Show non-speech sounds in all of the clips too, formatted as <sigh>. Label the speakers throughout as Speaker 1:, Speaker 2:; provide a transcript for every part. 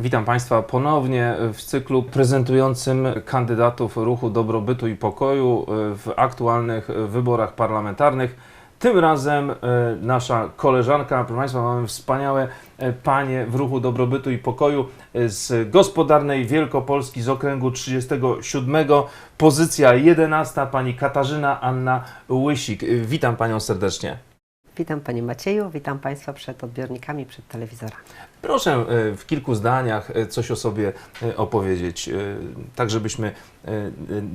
Speaker 1: Witam Państwa ponownie w cyklu prezentującym kandydatów ruchu dobrobytu i pokoju w aktualnych wyborach parlamentarnych. Tym razem e, nasza koleżanka, proszę Państwa, mamy wspaniałe e, panie w ruchu dobrobytu i pokoju z gospodarnej Wielkopolski z okręgu 37, pozycja 11, pani Katarzyna Anna Łysik. Witam Panią serdecznie.
Speaker 2: Witam Panie Macieju, witam Państwa przed odbiornikami, przed telewizorami.
Speaker 1: Proszę e, w kilku zdaniach e, coś o sobie e, opowiedzieć, tak żebyśmy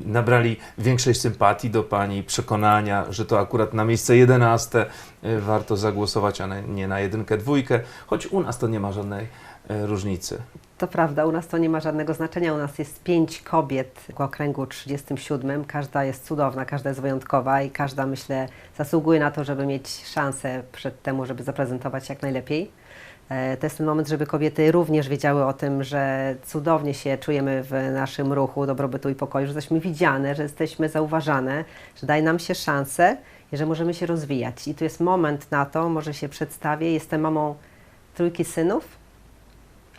Speaker 1: nabrali większej sympatii do Pani, przekonania, że to akurat na miejsce 11 e, warto zagłosować, a nie- na jedynkę, dwójkę, choć u nas to nie ma żadnej różnicy.
Speaker 2: To prawda, u nas to nie ma żadnego znaczenia. U nas jest pięć kobiet w okręgu 37. Każda jest cudowna, każda jest wyjątkowa i każda, myślę, zasługuje na to, żeby mieć szansę przed temu, żeby zaprezentować jak najlepiej. E, To jest ten moment, żeby kobiety również wiedziały o tym, że cudownie się czujemy w naszym ruchu dobrobytu i pokoju, że jesteśmy widziane, że jesteśmy zauważane, że daje nam się szansę i że możemy się rozwijać. I tu jest moment na to, może się przedstawię. Jestem mamą trójki synów.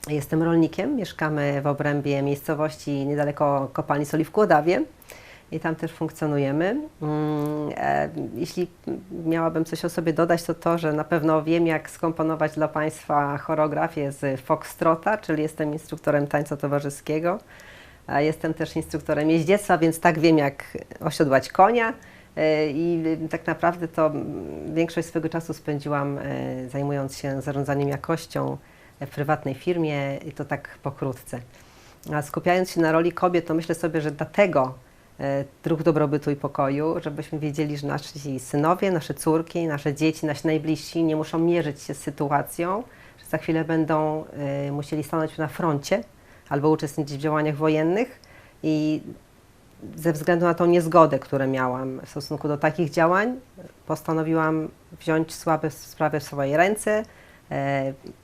Speaker 2: Jestem rolnikiem, mieszkamy w obrębie miejscowości niedaleko kopalni soli w Kłodawie i tam też funkcjonujemy. Mm, e, Jeśli miałabym coś o sobie dodać, to to, że na pewno wiem, jak skomponować dla Państwa choreografię z foxtrota, czyli jestem instruktorem tańca towarzyskiego. A Jestem też instruktorem jeździectwa, więc tak wiem, jak osiodłać konia. E, I tak naprawdę to większość swojego czasu spędziłam e, zajmując się zarządzaniem jakością w prywatnej firmie i to tak pokrótce. A skupiając się na roli kobiet, to myślę sobie, że dlatego e, ruch dobrobytu i pokoju, żebyśmy wiedzieli, że nasi synowie, nasze córki, nasze dzieci, nasi najbliżsi nie muszą mierzyć się z sytuacją, że za chwilę będą e, musieli stanąć na froncie albo uczestniczyć w działaniach wojennych i ze względu na tą niezgodę, którą miałam w stosunku do takich działań, postanowiłam wziąć słabe sprawy w swoje ręce,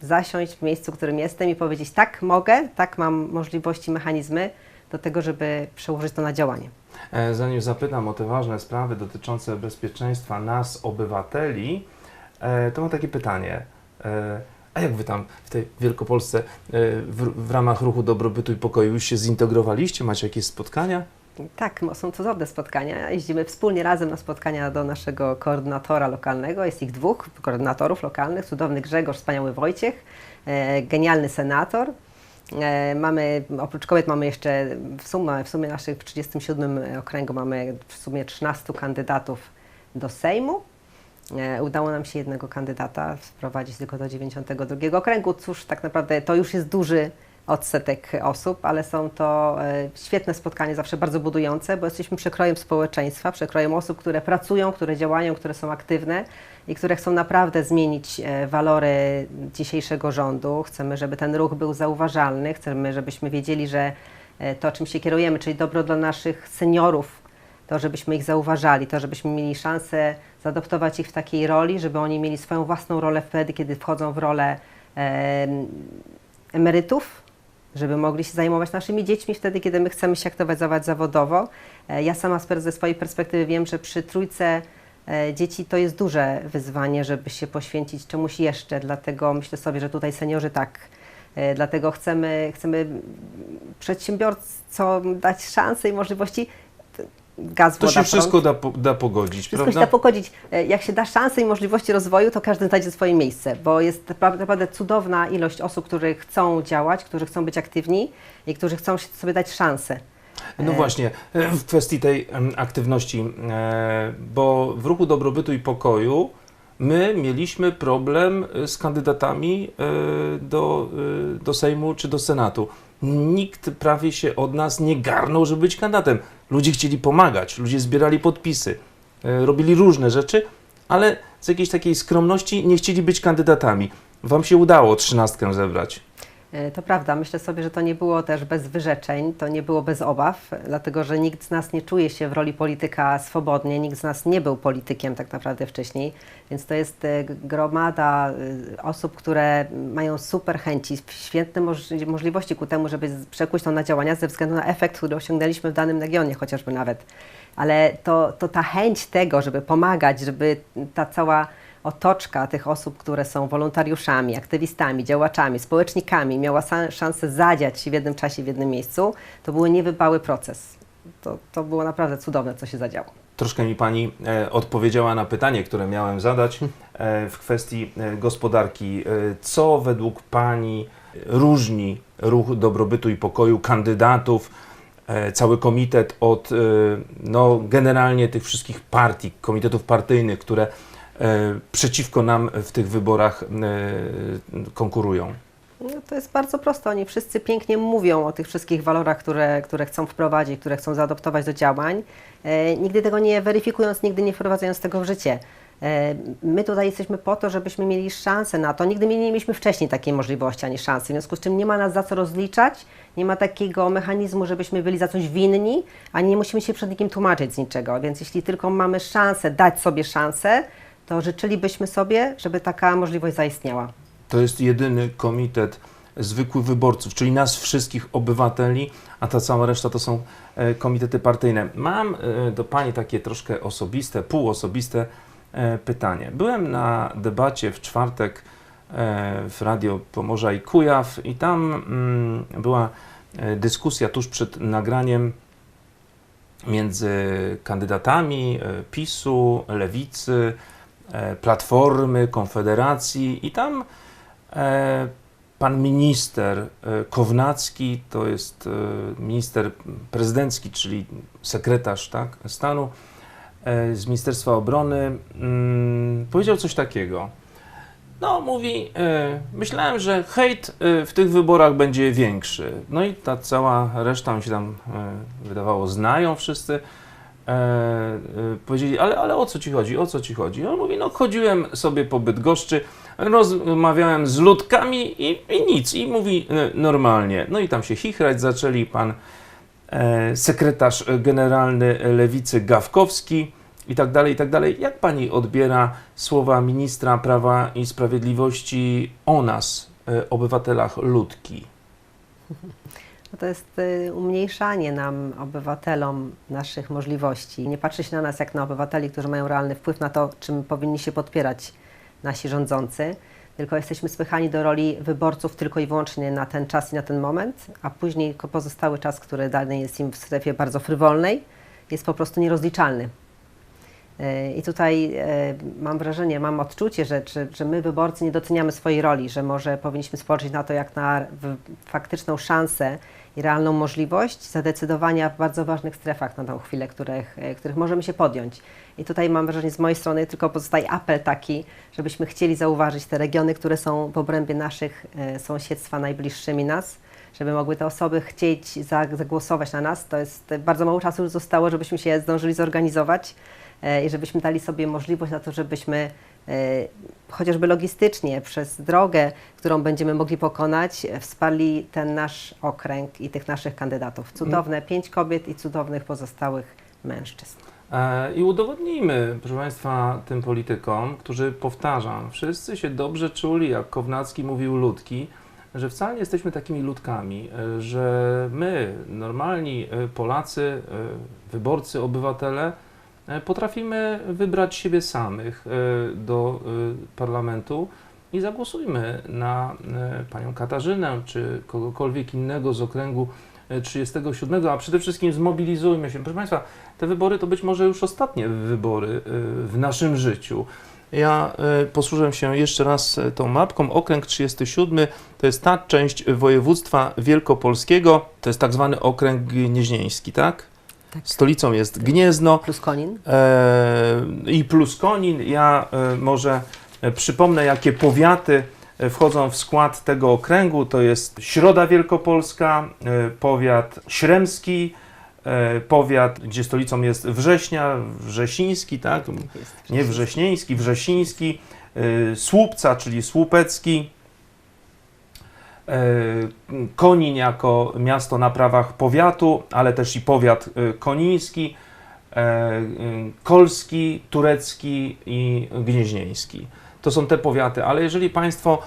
Speaker 2: zasiąść w miejscu, w którym jestem i powiedzieć tak, mogę, tak, mam możliwości, mechanizmy do tego, żeby przełożyć to na działanie.
Speaker 1: E, Zanim zapytam o te ważne sprawy dotyczące bezpieczeństwa nas, obywateli, e, to mam takie pytanie. E, A jak Wy tam w tej Wielkopolsce e, w, w ramach ruchu dobrobytu i pokoju już się zintegrowaliście? Macie jakieś spotkania?
Speaker 2: Tak, są cudowne spotkania. Jeździmy wspólnie razem na spotkania do naszego koordynatora lokalnego. Jest ich dwóch koordynatorów lokalnych. Cudowny Grzegorz, wspaniały Wojciech, e, genialny senator. E, mamy, oprócz kobiet mamy jeszcze w sumie, w sumie naszych w 37 okręgu mamy w sumie 13 kandydatów do Sejmu. E, Udało nam się jednego kandydata wprowadzić tylko do 92 okręgu. Cóż, tak naprawdę to już jest duży odsetek osób, ale są to e, świetne spotkania, zawsze bardzo budujące, bo jesteśmy przekrojem społeczeństwa, przekrojem osób, które pracują, które działają, które są aktywne i które chcą naprawdę zmienić e, walory dzisiejszego rządu. Chcemy, żeby ten ruch był zauważalny, chcemy, żebyśmy wiedzieli, że e, to, czym się kierujemy, czyli dobro dla naszych seniorów, to żebyśmy ich zauważali, to żebyśmy mieli szansę zaadoptować ich w takiej roli, żeby oni mieli swoją własną rolę wtedy, kiedy wchodzą w rolę em, emerytów, żeby mogli się zajmować naszymi dziećmi wtedy, kiedy my chcemy się aktywizować zawodowo. E, Ja sama ze swojej perspektywy wiem, że przy trójce e, dzieci to jest duże wyzwanie, żeby się poświęcić czemuś jeszcze, dlatego myślę sobie, że tutaj seniorzy tak. E, Dlatego chcemy, chcemy przedsiębiorcom dać szanse i możliwości. Gaz,
Speaker 1: To
Speaker 2: woda,
Speaker 1: się
Speaker 2: prąd.
Speaker 1: wszystko da, po- da pogodzić,
Speaker 2: Wszystko się
Speaker 1: prawda?
Speaker 2: da pogodzić. E, Jak się da szansę i możliwości rozwoju, to każdy znajdzie swoje miejsce, bo jest napra- naprawdę cudowna ilość osób, którzy chcą działać, którzy chcą być aktywni i którzy chcą się- sobie dać szansę.
Speaker 1: No właśnie, e, w kwestii tej em, aktywności, e, bo w ruchu dobrobytu i pokoju my mieliśmy problem e, z kandydatami e, do, e, do Sejmu czy do Senatu. Nikt prawie się od nas nie garnął, żeby być kandydatem. Ludzie chcieli pomagać, ludzie zbierali podpisy, e, robili różne rzeczy, ale z jakiejś takiej skromności nie chcieli być kandydatami. Wam się udało trzynastkę zebrać.
Speaker 2: E, To prawda, myślę sobie, że to nie było też bez wyrzeczeń, to nie było bez obaw, dlatego że nikt z nas nie czuje się w roli polityka swobodnie, nikt z nas nie był politykiem tak naprawdę wcześniej, więc to jest e, gromada e, osób, które mają super chęci, świetne moż- możliwości ku temu, żeby przekuć to na działania ze względu na efekt, który osiągnęliśmy w danym regionie chociażby nawet. Ale to, to ta chęć tego, żeby pomagać, żeby ta cała otoczka tych osób, które są wolontariuszami, aktywistami, działaczami, społecznikami, miała szansę zadziać się w jednym czasie, w jednym miejscu, to był niewypały proces. To, to było naprawdę cudowne, co się zadziało.
Speaker 1: Troszkę mi Pani e, odpowiedziała na pytanie, które miałem zadać e, w kwestii e, gospodarki. E, co według Pani różni ruch dobrobytu i pokoju kandydatów, e, cały komitet od e, no, generalnie tych wszystkich partii, komitetów partyjnych, które przeciwko nam w tych wyborach e, konkurują?
Speaker 2: No, to jest bardzo proste. Oni wszyscy pięknie mówią o tych wszystkich walorach, które, które chcą wprowadzić, które chcą zaadoptować do działań, e, nigdy tego nie weryfikując, nigdy nie wprowadzając tego w życie. E, my tutaj jesteśmy po to, żebyśmy mieli szansę na to. Nigdy nie mieliśmy wcześniej takiej możliwości ani szansy, w związku z czym nie ma nas za co rozliczać, nie ma takiego mechanizmu, żebyśmy byli za coś winni, ani nie musimy się przed nikim tłumaczyć z niczego. Więc jeśli tylko mamy szansę, dać sobie szansę, to życzylibyśmy sobie, żeby taka możliwość zaistniała.
Speaker 1: To jest jedyny komitet zwykłych wyborców, czyli nas wszystkich obywateli, a ta cała reszta to są e, komitety partyjne. Mam e, do Pani takie troszkę osobiste, półosobiste e, pytanie. Byłem na debacie w czwartek w Radio Pomorza i Kujaw i tam mm, była dyskusja tuż przed nagraniem między kandydatami PiSu, Lewicy, Platformy, Konfederacji i tam e, pan minister e, Kownacki, to jest e, minister prezydencki, czyli sekretarz tak, stanu e, z Ministerstwa Obrony, mm, powiedział coś takiego. No, mówi, e, myślałem, że hejt e, w tych wyborach będzie większy. No i ta cała reszta, mi się tam e, wydawało, znają wszyscy. E, e, powiedzieli, ale, ale o co ci chodzi, o co ci chodzi? On mówi, no chodziłem sobie po Bydgoszczy, rozmawiałem z ludkami i, i nic. I mówi e, normalnie. No i tam się chichrać zaczęli pan e, sekretarz generalny Lewicy Gawkowski i tak dalej, i tak dalej. Jak pani odbiera słowa ministra Prawa i Sprawiedliwości o nas, e, obywatelach ludki? <laughs>
Speaker 2: No to jest y, umniejszanie nam, obywatelom, naszych możliwości. Nie patrzy się na nas jak na obywateli, którzy mają realny wpływ na to, czym powinni się podpierać nasi rządzący, tylko jesteśmy spychani do roli wyborców tylko i wyłącznie na ten czas i na ten moment, a później pozostały czas, który dany jest im w strefie bardzo frywolnej, jest po prostu nierozliczalny. Y, I tutaj e, mam wrażenie, mam odczucie, że, że, że my, wyborcy, nie doceniamy swojej roli, że może powinniśmy spojrzeć na to jak na faktyczną szansę i realną możliwość zadecydowania w bardzo ważnych strefach na tą chwilę, których, e, których możemy się podjąć. I tutaj mam wrażenie, z mojej strony tylko pozostaje apel taki, żebyśmy chcieli zauważyć te regiony, które są w obrębie naszych e, sąsiedztwa najbliższymi nas, żeby mogły te osoby chcieć za- zagłosować na nas. To jest e, bardzo mało czasu już zostało, żebyśmy się zdążyli zorganizować i żebyśmy dali sobie możliwość na to, żebyśmy chociażby logistycznie przez drogę, którą będziemy mogli pokonać, e, wsparli ten nasz okręg i tych naszych kandydatów. Cudowne pięć kobiet i cudownych pozostałych mężczyzn.
Speaker 1: E, I udowodnijmy, proszę Państwa, tym politykom, którzy, powtarzam, wszyscy się dobrze czuli, jak Kownacki mówił ludki, że wcale nie jesteśmy takimi ludkami, e, że my, normalni e, Polacy, e, wyborcy, obywatele, e, potrafimy wybrać siebie samych e, do e, parlamentu i zagłosujmy na e, panią Katarzynę czy kogokolwiek innego z okręgu e, 37, a przede wszystkim zmobilizujmy się. Proszę Państwa, te wybory to być może już ostatnie wybory w naszym życiu. Ja posłużę się jeszcze raz tą mapką. Okręg 37 to jest ta część województwa wielkopolskiego, to jest tak zwany okręg gnieźnieński, tak?
Speaker 2: Tak.
Speaker 1: Stolicą jest Gniezno
Speaker 2: Plus Konin.
Speaker 1: e, i plus Konin. Ja e, może e, przypomnę, jakie powiaty e, wchodzą w skład tego okręgu. To jest Środa Wielkopolska, e, powiat Śremski, e, powiat, gdzie stolicą jest Września, Wrzesiński, tak?
Speaker 2: Jest
Speaker 1: Nie Wrześnieński, Wrzesiński, Słupca, czyli Słupecki, Konin jako miasto na prawach powiatu, ale też i powiat e, koniński, e, kolski, turecki i gnieźnieński. To są te powiaty, ale jeżeli Państwo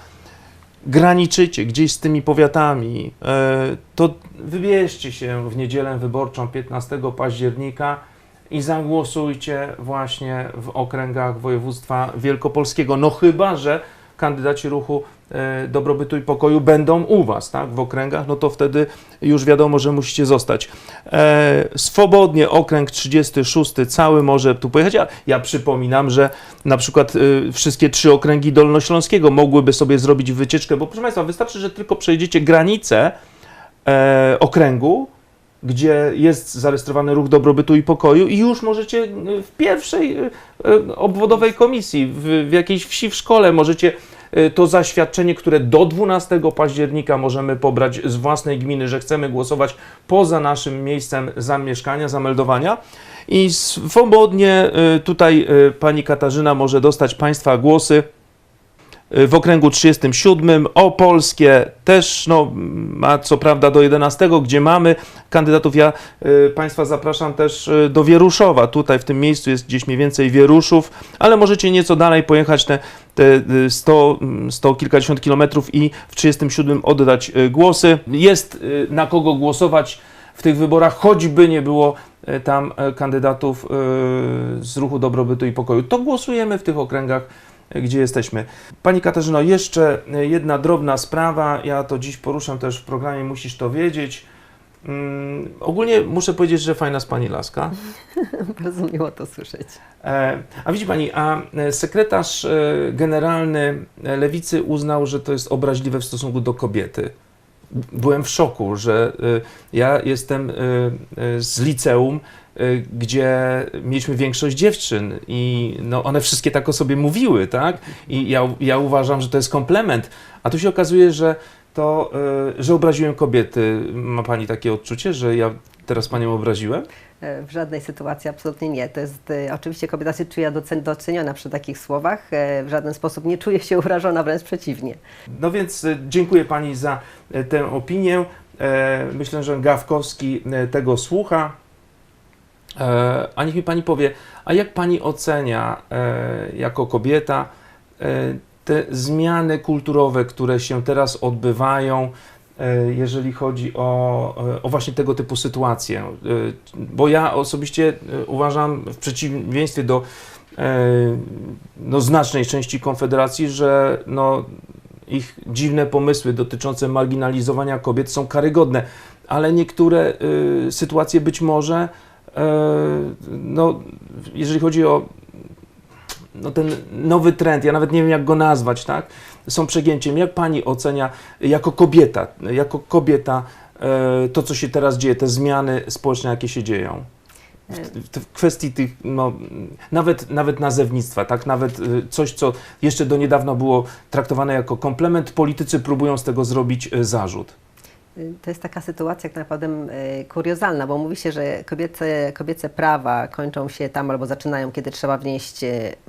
Speaker 1: graniczycie gdzieś z tymi powiatami, e, to wybierzcie się w niedzielę wyborczą 15 października i zagłosujcie właśnie w okręgach województwa wielkopolskiego. No chyba, że kandydaci ruchu e, dobrobytu i pokoju będą u Was, tak, w okręgach, no to wtedy już wiadomo, że musicie zostać. E, swobodnie okręg 36 cały może tu pojechać. Ja, ja przypominam, że na przykład y, wszystkie trzy okręgi Dolnośląskiego mogłyby sobie zrobić wycieczkę, bo proszę Państwa, wystarczy, że tylko przejdziecie granicę e, okręgu, gdzie jest zarejestrowany ruch dobrobytu i pokoju i już możecie y, w pierwszej obwodowej komisji, w, w jakiejś wsi w szkole możecie to zaświadczenie, które do 12 października możemy pobrać z własnej gminy, że chcemy głosować poza naszym miejscem zamieszkania, zameldowania. I swobodnie y, tutaj y, pani Katarzyna może dostać Państwa głosy y, w okręgu 37, Opolskie też no, ma co prawda do 11, gdzie mamy kandydatów. Ja y, Państwa zapraszam też y, do Wieruszowa. Tutaj w tym miejscu jest gdzieś mniej więcej Wieruszów, ale możecie nieco dalej pojechać te, te y, 100, mm, 100 kilkadziesiąt kilometrów i w 37 oddać głosy. Jest na kogo głosować w tych wyborach, choćby nie było tam kandydatów z ruchu dobrobytu i pokoju. To głosujemy w tych okręgach gdzie jesteśmy. Pani Katarzyno, jeszcze jedna drobna sprawa. Ja to dziś poruszam też w programie Musisz to wiedzieć. Mm, ogólnie muszę powiedzieć, że fajna z Pani laska. <laughs>
Speaker 2: Bardzo miło to słyszeć.
Speaker 1: E, a widzi Pani, a sekretarz e, generalny Lewicy uznał, że to jest obraźliwe w stosunku do kobiety. Byłem w szoku, że e, ja jestem e, z liceum, gdzie mieliśmy większość dziewczyn i no, one wszystkie tak o sobie mówiły, tak? I ja, ja uważam, że to jest komplement. A tu się okazuje, że to, e, że obraziłem kobiety. Ma Pani takie odczucie, że ja teraz Panią obraziłem?
Speaker 2: E, W żadnej sytuacji absolutnie nie. To jest e, oczywiście kobieta się czuje docen- doceniona przy takich słowach. E, w żaden sposób nie czuje się <laughs> urażona, wręcz przeciwnie.
Speaker 1: No więc dziękuję Pani za tę opinię. E, Myślę, że Gawkowski tego słucha. E, A niech mi Pani powie, a jak Pani ocenia e, jako kobieta e, te zmiany kulturowe, które się teraz odbywają, jeżeli chodzi o, o właśnie tego typu sytuacje? Bo ja osobiście uważam, w przeciwieństwie do no, znacznej części Konfederacji, że no, ich dziwne pomysły dotyczące marginalizowania kobiet są karygodne, ale niektóre y, sytuacje być może, no, jeżeli chodzi o no, ten nowy trend, ja nawet nie wiem jak go nazwać, tak, są przegięciem. Jak pani ocenia jako kobieta, jako kobieta y, to, co się teraz dzieje, te zmiany społeczne, jakie się dzieją? W, w, w kwestii tych, no, nawet, nawet nazewnictwa, tak, nawet coś, co jeszcze do niedawna było traktowane jako komplement, politycy próbują z tego zrobić zarzut.
Speaker 2: To jest taka sytuacja jak naprawdę y, kuriozalna, bo mówi się, że kobiece, kobiece prawa kończą się tam albo zaczynają, kiedy trzeba wnieść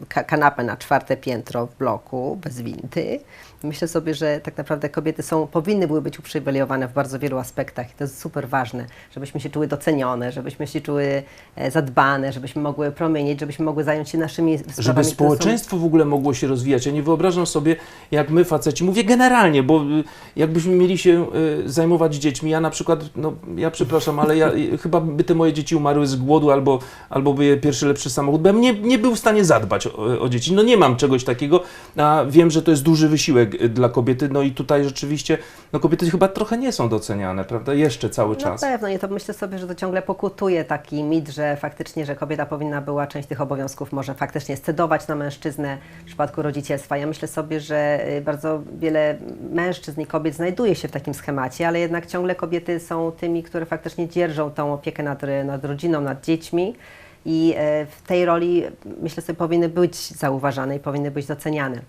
Speaker 2: ka- kanapę na czwarte piętro w bloku bez windy. Myślę sobie, że tak naprawdę kobiety są, powinny były być uprzywilejowane w bardzo wielu aspektach i to jest super ważne, żebyśmy się czuły docenione, żebyśmy się czuły e, zadbane, żebyśmy mogły promienieć, żebyśmy mogły zająć się naszymi sprawami.
Speaker 1: Żeby
Speaker 2: które są-
Speaker 1: społeczeństwo w ogóle mogło się rozwijać. Ja nie wyobrażam sobie, jak my faceci, mówię generalnie, bo y, jakbyśmy mieli się y, zajmować dziećmi, ja na przykład, no ja przepraszam, ale ja y, chyba by te moje dzieci umarły z głodu albo, albo by je pierwszy lepszy samochód, bo ja nie, nie był w stanie zadbać o, o dzieci. No nie mam czegoś takiego, a wiem, że to jest duży wysiłek dla kobiety, no i tutaj rzeczywiście, no kobiety chyba trochę nie są doceniane, prawda, jeszcze cały
Speaker 2: Na
Speaker 1: czas.
Speaker 2: pewno nie, to myślę sobie, że to ciągle pokutuje taki mit, że faktycznie, że kobieta powinna była część tych obowiązków może faktycznie scedować na mężczyznę w przypadku rodzicielstwa. Ja myślę sobie, że y, bardzo wiele mężczyzn i kobiet znajduje się w takim schemacie, ale jednak ciągle kobiety są tymi, które faktycznie dzierżą tą opiekę nad, nad rodziną, nad dziećmi. I e, w tej roli myślę sobie powinny być zauważane i powinny być doceniane.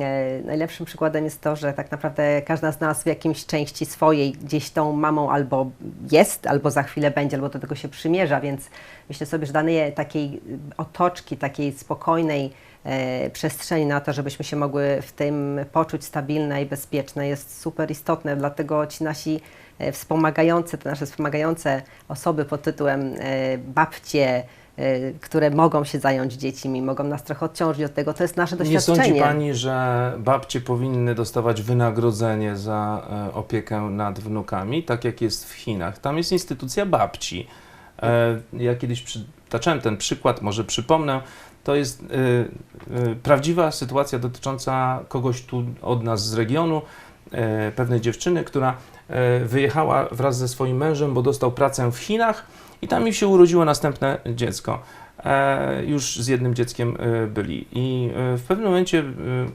Speaker 2: E, Najlepszym przykładem jest to, że tak naprawdę każda z nas w jakimś części swojej gdzieś tą mamą albo jest, albo za chwilę będzie, albo do tego się przymierza, więc myślę sobie, że danie takiej otoczki, takiej spokojnej e, przestrzeni na to, żebyśmy się mogły w tym poczuć stabilne i bezpieczne jest super istotne, dlatego ci nasi e, wspomagające, te nasze wspomagające osoby pod tytułem babcie, które mogą się zająć dziećmi, mogą nas trochę odciążyć od tego, to jest nasze
Speaker 1: Nie
Speaker 2: doświadczenie.
Speaker 1: sądzi Pani, że babcie powinny dostawać wynagrodzenie za e, opiekę nad wnukami, tak jak jest w Chinach? Tam jest instytucja babci. E, ja kiedyś przy przytaczałem ten przykład, może przypomnę. To jest y, y, prawdziwa sytuacja dotycząca kogoś tu od nas z regionu, y, pewnej dziewczyny, która y, wyjechała wraz ze swoim mężem, bo dostał pracę w Chinach i tam im się urodziło następne dziecko. E, już z jednym dzieckiem e, byli. I e, w pewnym momencie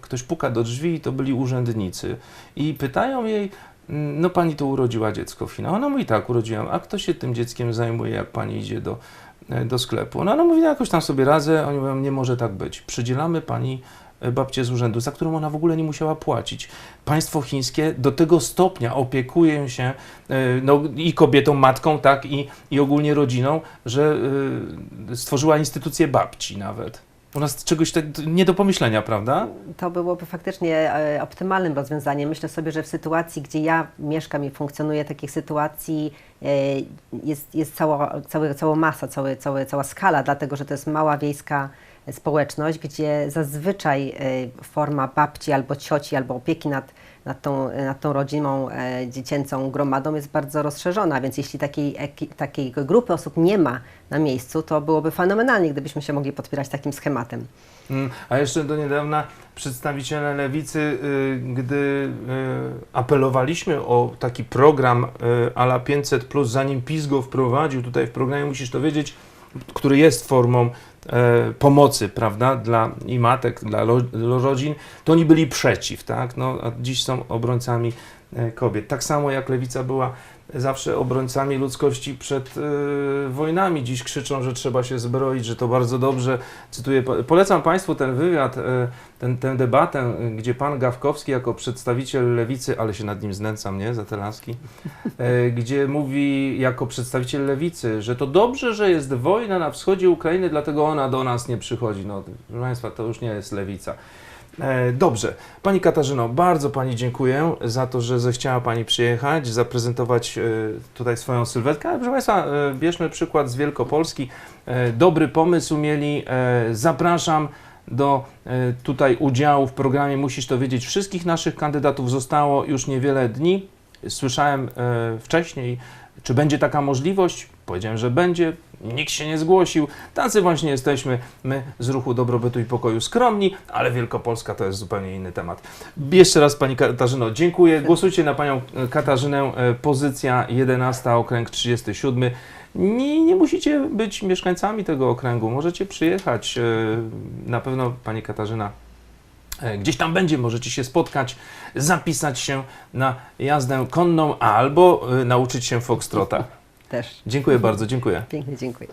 Speaker 1: ktoś puka do drzwi i to byli urzędnicy. I pytają jej, "Mm, no pani to urodziła dziecko w Chinach. Ona mówi, tak, urodziłam. A kto się tym dzieckiem zajmuje, jak pani idzie do, do sklepu? No ona mówi, no jakoś tam sobie radzę. Oni mówią, nie może tak być. Przydzielamy pani babcię z urzędu, za którą ona w ogóle nie musiała płacić. Państwo chińskie do tego stopnia opiekuje się e, no, i kobietą, matką, tak, i, i ogólnie rodziną, że e, stworzyła instytucję babci nawet. U nas czegoś tak nie do pomyślenia, prawda?
Speaker 2: To byłoby faktycznie e, optymalnym rozwiązaniem. Myślę sobie, że w sytuacji, gdzie ja mieszkam i funkcjonuję, takich sytuacji e, jest, jest cała, cały, cała masa, cały, cała skala, dlatego że to jest mała wiejska społeczność, gdzie zazwyczaj e, forma babci albo cioci, albo opieki nad, nad, tą, nad tą rodziną e, dziecięcą gromadą jest bardzo rozszerzona, więc jeśli takiej, takiej grupy osób nie ma na miejscu, to byłoby fenomenalnie, gdybyśmy się mogli podpierać takim schematem.
Speaker 1: Mm, A jeszcze do niedawna przedstawiciele lewicy, y, gdy y, apelowaliśmy o taki program y, ala 500, zanim PiS go wprowadził, tutaj w programie musisz to wiedzieć, który jest formą pomocy, prawda, dla i matek, dla rodzin, to oni byli przeciw, tak? No, a dziś są obrońcami e, kobiet. Tak samo jak lewica była zawsze obrońcami ludzkości przed e, wojnami. Dziś krzyczą, że trzeba się zbroić, że to bardzo dobrze. Cytuję, po- polecam Państwu ten wywiad, e, ten, tę debatę, e, gdzie pan Gawkowski jako przedstawiciel lewicy, ale się nad nim znęcam, nie, za te laski, e, gdzie mówi jako przedstawiciel lewicy, że to dobrze, że jest wojna na wschodzie Ukrainy, dlatego ona do nas nie przychodzi. No, proszę Państwa, to już nie jest lewica. E, Dobrze. Pani Katarzyno, bardzo Pani dziękuję za to, że zechciała Pani przyjechać, zaprezentować e, tutaj swoją sylwetkę. Ale proszę Państwa, e, bierzmy przykład z Wielkopolski. Dobry pomysł mieli. Zapraszam do tutaj udziału w programie Musisz to wiedzieć. Wszystkich naszych kandydatów zostało już niewiele dni. Słyszałem wcześniej, czy będzie taka możliwość. Powiedziałem, że będzie. Nikt się nie zgłosił. Tacy właśnie jesteśmy my z ruchu dobrobytu i pokoju skromni, ale Wielkopolska to jest zupełnie inny temat. Jeszcze raz Pani Katarzyno, dziękuję. Głosujcie na Panią Katarzynę. E, Pozycja 11, okręg 37. Nie, nie musicie być mieszkańcami tego okręgu. Możecie przyjechać. E, Na pewno Pani Katarzyna e, gdzieś tam będzie. Możecie się spotkać, zapisać się na jazdę konną albo nauczyć się foxtrota.
Speaker 2: Też
Speaker 1: Dziękuję bardzo, dziękuję.
Speaker 2: pięknie dziękuję.